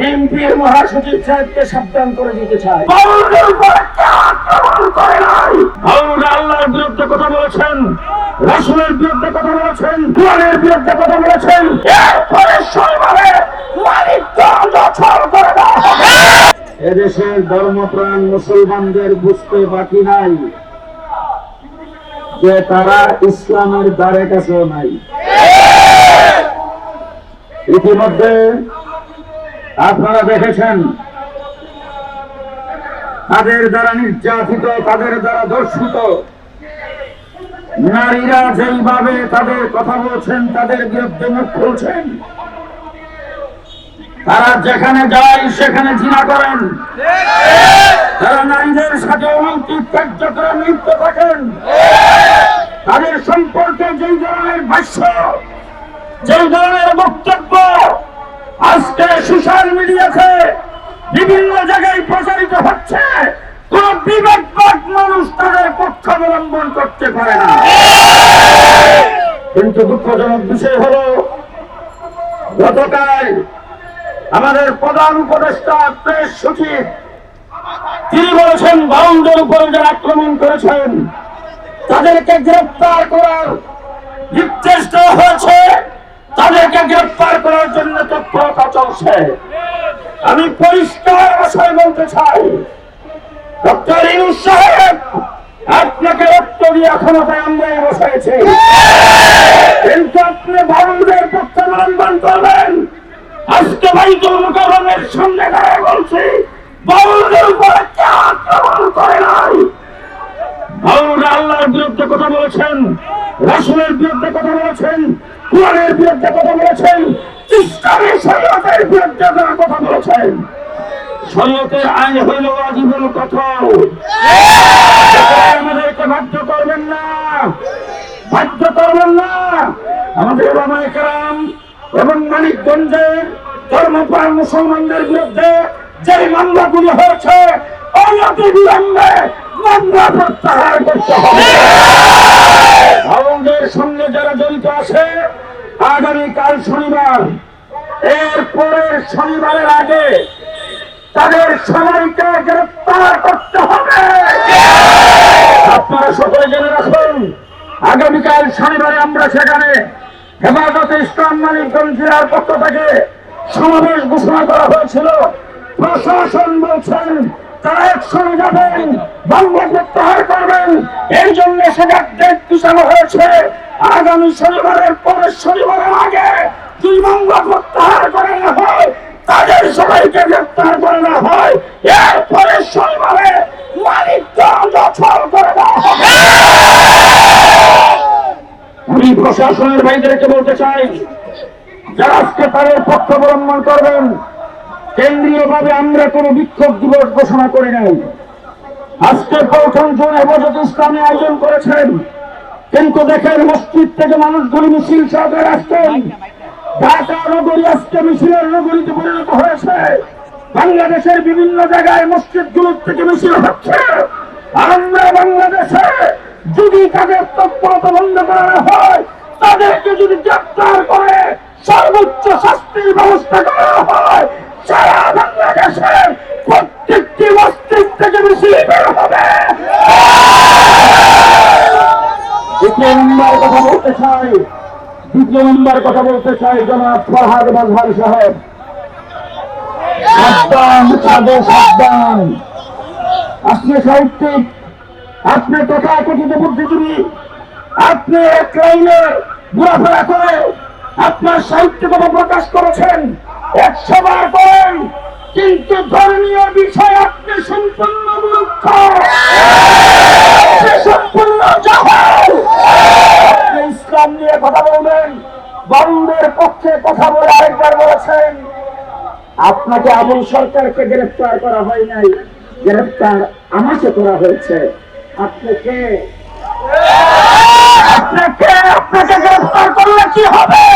বিএনপির মহাসচিব সাহেবকে সাবধান করে দিতে চাই। আল্লাহর বিরুদ্ধে কথা বলেছেন রাসুলের বিরুদ্ধে কথা বলেছেন কোরআনের বিরুদ্ধে কথা বলেছেন। এরপরে সরকারে মানিকগঞ্জ অচল করে এদেশের ধর্মপ্রাণ মুসলমানদের বুঝতে বাকি নাই যে তারা ইসলামের দ্বারে কাছেও নাই। ইতিমধ্যে আপনারা দেখেছেন? তাদের দ্বারা নির্যাতিত, তাদের দ্বারা দর্শিত নারীরা যেইভাবে তাদের কথা বলছেন, তাদের বিরুদ্ধে মুখ খুলছেন। তারা যেখানে যায়, সেখানে জিনা করেন। তারা নারীদের সাথে অলৌকিক কার্যক্রম লিপ্ত থাকেন। তাদের সম্পর্কে যেই ধরনের ভাষ্য, যেই ধরনের বক্তব্য বিভিন্ন জায়গায় প্রচারিত হচ্ছে। কোন বিবেকবাদ মানুষ তাদের পক্ষ অবলম্বন করতে পারে না। কিন্তু দুঃখজনক বিষয় হলো, গতকাল আমাদের প্রধান উপদেষ্টা প্রেস সচিব, তিনি বলেছেন, বাউন্ডের উপরে যারা আক্রমণ করেছেন, তাদেরকে গ্রেফতার করার দেওয়া হয়েছে। তাদেরকে গ্রেফতার করার জন্য তৎপরতা চলছে। আমি পরিষ্কার ভাষায় বলতে চাই। ডক্টর ইউনুস সাহেব, আপনাকে রক্ত দিয়ে ক্ষমতায় আমরাই বসাইছি কিন্তু আপনি বাউন্ডের পক্ষে অবলম্বন করবেন। আজকে বাইতুল মুকাররমের সামনে দাঁড়িয়ে বলছি বাউলদের উপরে কেউ আক্রমণ করে নাই। বাউলরা আল্লাহর বিরুদ্ধে কথা বলেছেন, রাসুলের বিরুদ্ধে কথা বলেছেন, কোরআনের বিরুদ্ধে কথা বলেছেন কথা বলেছেন আইন করবেন না করবেন না। আমাদের বাবা কারাম এবং মানিকগঞ্জের ধর্মপ্রাণ মুসলমানদের বিরুদ্ধে যে হয়েছে মামলা প্রত্যাহার করতে হবে। সঙ্গে যারা জড়িত আছে আগামীকাল শনিবার, এর পরের শনিবারের আগে তাদের সবাইকে গ্রেফতার করতে হবে। আপনারা সকলে জেনে রাখুন, আগামীকাল শনিবারে আমরা সেখানে হেফাজতে ইসলাম মানিকগঞ্জ জেলার পক্ষ থেকে সমাবেশ ঘোষণা করা হয়েছিল। প্রশাসন বলছেন, তারা একসঙ্গে যাবেন বাংলা প্রত্যাহার করবেন। এই জন্য সেটার ডেট পিছানো হয়েছে। আগামী শনিবারের পরের শনিবারের আগে দুই বাংলা প্রত্যাহার করে না হয়, তাদের সবাইকে গ্রেপ্তার করে না হয়, এরপরে শনিবারে অচল করে আমি প্রশাসনের ভাইদেরকে বলতে চাই, যারা আজকে তাদের পক্ষ অবলম্বন করবেন কেন্দ্রীয় ভাবে আমরা কোন বিক্ষোভ দিবস ঘোষণা করি নাই। আজকে প্রথম জুন হেফাজত ইসলামী আয়োজন করেছেন কিন্তু দেখেন মসজিদ থেকে মানুষগুলি মিছিল সহকারে আসছেন। ঢাকা নগরী আজকে মিছিলের নগরীতে পরিণত হয়েছে। বাংলাদেশের বিভিন্ন জায়গায় মসজিদগুলোর থেকে মিছিল হচ্ছে। আমরা বাংলাদেশে যদি তাদের তৎপরতা বন্ধ করা হয়, তাদেরকে যদি গ্রেপ্তার করে সর্বোচ্চ শাস্তির ব্যবস্থা করা হয়, সারা বাংলাদেশের প্রত্যেকটি মসজিদ থেকে মিছিল বের হবে। দ্বিতীয় নম্বর কথা বলতে চাই, দ্বিতীয় নম্বর কথা বলতে চাই, জনাব ফরহাদ মাজহার সাহেব। এক লাইনে ঘোরাফেরা করে আপনার সাহিত্য কথা প্রকাশ করেছেন একশো বার করেন কিন্তু ধর্মীয় বিষয় আপনি সম্পূর্ণ মূর্খ আপনি সম্পূর্ণ জাহাল আপনি ইসলাম নিয়ে কথা বলবেন। বন্ধের পক্ষে কথা বলে আরেকবার বলেছেন, আপনাকে আমল সরকারকে গ্রেফতার করা হয় নাই। গ্রেফতার আমাকে করা হয়েছে। আপনাকে আপনাকে গ্রেফতার করলে কি হবে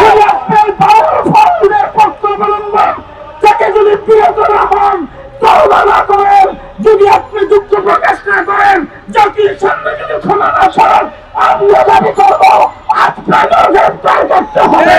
যদি আপনার বাউল ফাউলের পক্ষ অবলম্বন তাকে যদি বিরত না হন তওবা না করেন যদি আপনি দুঃখ প্রকাশ না করেন জাতির সামনে যদি ক্ষমা না ছাড়েন আমরা দাবি করব আপনাকেও গ্রেফতার করতে হবে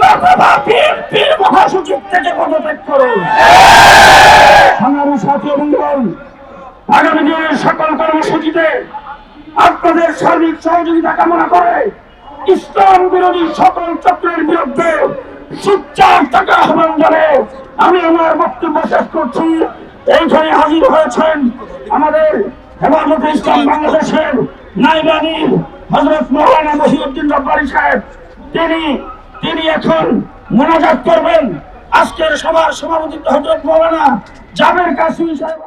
নতুবা থেকে পদত্যাগ করুন আগামী দিনের সকল কর্মসূচিতে আপনাদের সার্বিক সহযোগিতা কামনা করে ইসলাম বিরোধী সকল চক্রের বিরুদ্ধে সুচ্চার টাকা আহ্বান জানে আমি আমার বক্তব্য শেষ করছি। এইখানে হাজির হয়েছেন আমাদের হেফাজতে ইসলাম বাংলাদেশের নাইবানি হজরত মৌলানা মহিউদ্দিন রব্বানি সাহেব। তিনি তিনি এখন মোনাজাত করবেন। আজকের সভার সভাপতিত্ব হজরত মৌলানা জাবের কাসিম সাহেব।